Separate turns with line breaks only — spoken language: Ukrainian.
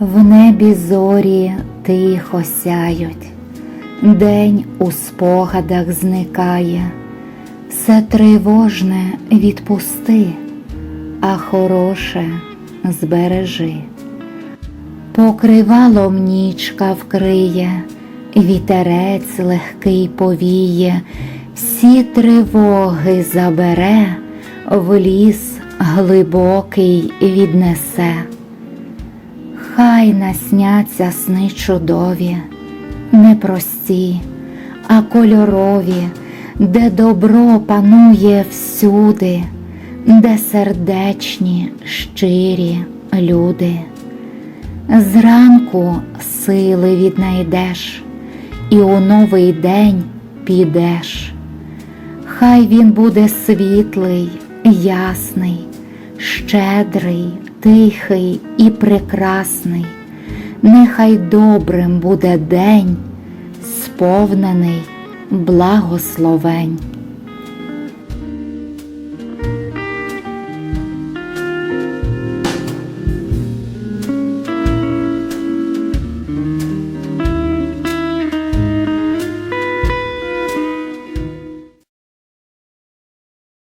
В небі зорі тихо сяють, день у спогадах зникає, все тривожне відпусти, а хороше збережи. Покривалом нічка вкриє, вітерець легкий повіє, всі тривоги забере, в ліс глибокий віднесе. Хай насняться сни чудові, непрості, а кольорові, де добро панує всюди, де сердечні, щирі люди. Зранку сили віднайдеш, і у новий день підеш. Хай він буде світлий, ясний, щедрий, тихий і прекрасний. Нехай добрим буде день, сповнений благословень.